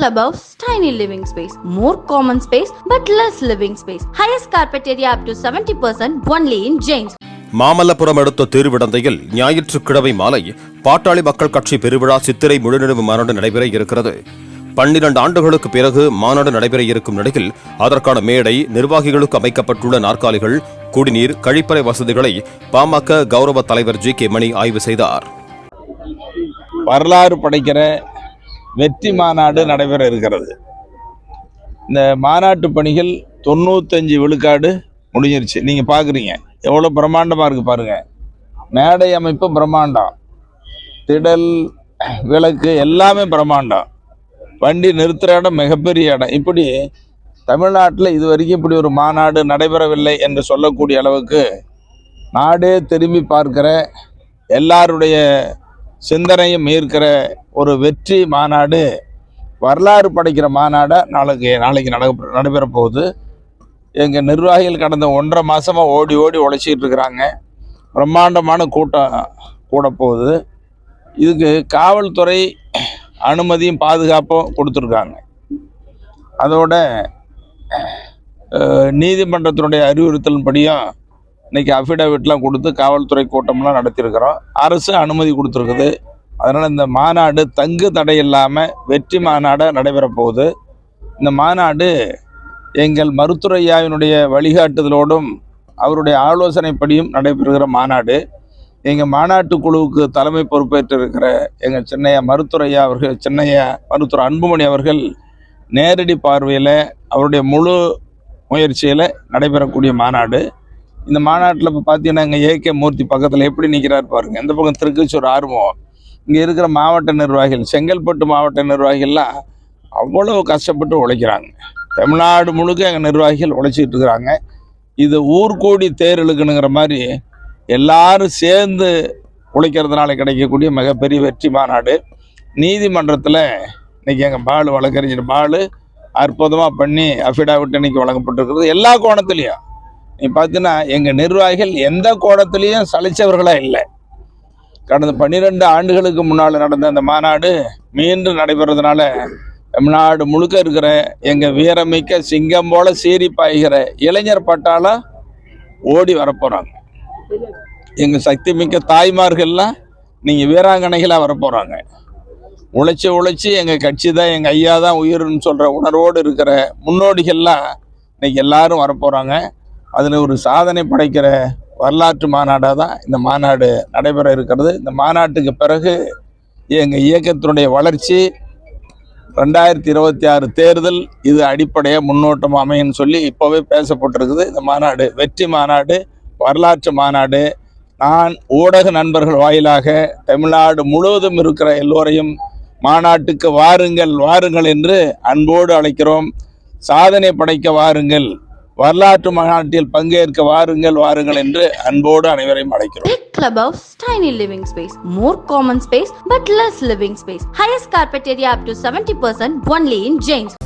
clubhouse, tiny living space, more common space but less living space. Highest carpet area up to 70% only in James. Mamallapuram அடுத்த திருவிடந்தையில் ஞாயிற்றுக்கிழமை மாலை பாட்டாளி மக்கள் கட்சி பெருவிழா சித்திரை முழுநிலவு மாநாடு நடைபெற இருக்கிறது பன்னிரண்டு ஆண்டுகளுக்கு பிறகு மாநாடு நடைபெற இருக்கும் நிலையில் அதற்கான மேடை நிர்வாகிகளுக்கு அமைக்கப்பட்டுள்ள நாற்காலிகள் குடிநீர் கழிப்பறை வசதிகளை பாமக கௌரவ தலைவர் ஜி கே மணி ஆய்வு செய்தார் வரலாறு படைக்கிற வெற்றி மாநாடு நடைபெற இருக்கிறது. இந்த மாநாட்டு பணிகள் தொண்ணூத்தஞ்சு விழுக்காடு முடிஞ்சிருச்சு. நீங்கள் பார்க்குறீங்க எவ்வளோ பிரம்மாண்டமாக இருக்குது பாருங்கள் மேடை அமைப்பு பிரம்மாண்டம். திடல் விளக்கு எல்லாமே பிரம்மாண்டம். வண்டி நிறுத்துகிற இடம் மிகப்பெரிய இடம். இப்படி தமிழ்நாட்டில் இது வரைக்கும் இப்படி ஒரு மாநாடு நடைபெறவில்லை என்று சொல்லக்கூடிய அளவுக்கு நாடே திரும்பி பார்க்கிற எல்லாருடைய சிந்தனையும் ஈர்க்கிற ஒரு வெற்றி மாநாடு வரலாறு படைக்கிற மாநாடை நாளைக்கு நாளைக்கு நட நடைபெற போகுது எங்கள் நிர்வாகிகள் கடந்த ஒன்றரை மாதமாக ஓடி ஓடி உழைச்சிக்கிட்டு இருக்கிறாங்க. பிரம்மாண்டமான கூட்டம் கூட போகுது இதுக்கு காவல்துறை அனுமதியும் பாதுகாப்பும் கொடுத்துருக்காங்க. அதோட நீதிமன்றத்தினுடைய அறிவுறுத்தலின்படியும் இன்றைக்கி அஃபிடவிட்லாம் கொடுத்து காவல்துறை கூட்டம்லாம் நடத்தியிருக்கிறோம். அரசு அனுமதி கொடுத்துருக்குது. அதனால் இந்த மாநாடு தங்கு தடை இல்லாமல் வெற்றி மாநாடாக நடைபெறப்போகுது இந்த மாநாடு எங்கள் மருத்துவரையாவினுடைய வழிகாட்டுதலோடும் அவருடைய ஆலோசனைப்படியும் நடைபெறுகிற மாநாடு. எங்கள் மாநாட்டு குழுவுக்கு தலைமை பொறுப்பேற்று இருக்கிற எங்கள் சின்னையா மருத்துவரையா அவர்கள் சின்னையா மருத்துவர் அன்புமணி அவர்கள் நேரடி பார்வையில் அவருடைய முழு முயற்சியில் நடைபெறக்கூடிய மாநாடு. இந்த மாநாட்டில் இப்போ பார்த்தீங்கன்னா இங்கே ஏகே மூர்த்தி பக்கத்தில் எப்படி நிற்கிறார் பாருங்க. இந்த பக்கம் திருக்கச்சூர் ஆர்வம். இங்கே இருக்கிற மாவட்ட நிர்வாகிகள் செங்கல்பட்டு மாவட்ட நிர்வாகிகள்லாம் அவ்வளோ கஷ்டப்பட்டு உழைக்கிறாங்க. தமிழ்நாடு முழுக்க எங்கள் நிர்வாகிகள் உழைச்சிட்டு இருக்கிறாங்க. இது ஊர்கூடி தேர் இழுக்கணுங்கிற மாதிரி எல்லாரும் சேர்ந்து உழைக்கிறதுனால கிடைக்கக்கூடிய மிகப்பெரிய வெற்றி மாநாடு. நீதிமன்றத்தில் இன்னைக்கு எங்கள் பால் வழக்கறிஞர் பால் அற்புதமாக பண்ணி அஃபிடாவிட் இன்னைக்கு வழங்கப்பட்டிருக்கிறது. எல்லா கோணத்துலேயும். நீ பார்த்தீங்கன்னா எங்கள் நிர்வாகிகள் எந்த கோணத்துலேயும் சலிச்சவர்களாக இல்லை. கடந்த பன்னிரெண்டு ஆண்டுகளுக்கு முன்னால் நடந்த அந்த மாநாடு மீண்டும் நடைபெறதுனால தமிழ்நாடு முழுக்க இருக்கிற எங்கள் வீரமிக்க சிங்கம் போல சீறி பாய்கிற இளைஞர் பட்டாளம் ஓடி வரப்போகிறாங்க எங்கள் சக்தி மிக்க தாய்மார்கள்லாம் நீங்கள் வீராங்கனைகளாக வரப்போகிறாங்க உழைச்சி உழைச்சி எங்கள் கட்சி தான் எங்கள் ஐயா தான் உயிர்னு சொல்கிற உணர்வோடு இருக்கிற முன்னோடிகள்லாம் இன்றைக்கி எல்லாரும் வரப்போகிறாங்க அதில் ஒரு சாதனை படைக்கிற வரலாற்று மாநாடாக தான் இந்த மாநாடு நடைபெற இருக்கிறது. இந்த மாநாட்டுக்கு பிறகு எங்கள் இயக்கத்தினுடைய வளர்ச்சி ரெண்டாயிரத்தி இருபத்தி ஆறு தேர்தல் இது அடிப்படையாக முன்னோட்டம் அமையும்னு சொல்லி இப்போவே பேசப்பட்டிருக்குது. இந்த மாநாடு வெற்றி மாநாடு வரலாற்று மாநாடு. நான் ஊடக நண்பர்கள் வாயிலாக தமிழ்நாடு முழுவதும் இருக்கிற எல்லோரையும் மாநாட்டுக்கு வாருங்கள் வாருங்கள் என்று அன்போடு அழைக்கிறோம். சாதனை படைக்க வாருங்கள். வரலாற்று மாநாட்டில் பங்கேற்க வாருங்கள் வாருங்கள் என்று அன்போடு அனைவரையும் அழைக்கிறோம் club house tiny living space more common space but less living space highest carpet to seventy percent only in Jains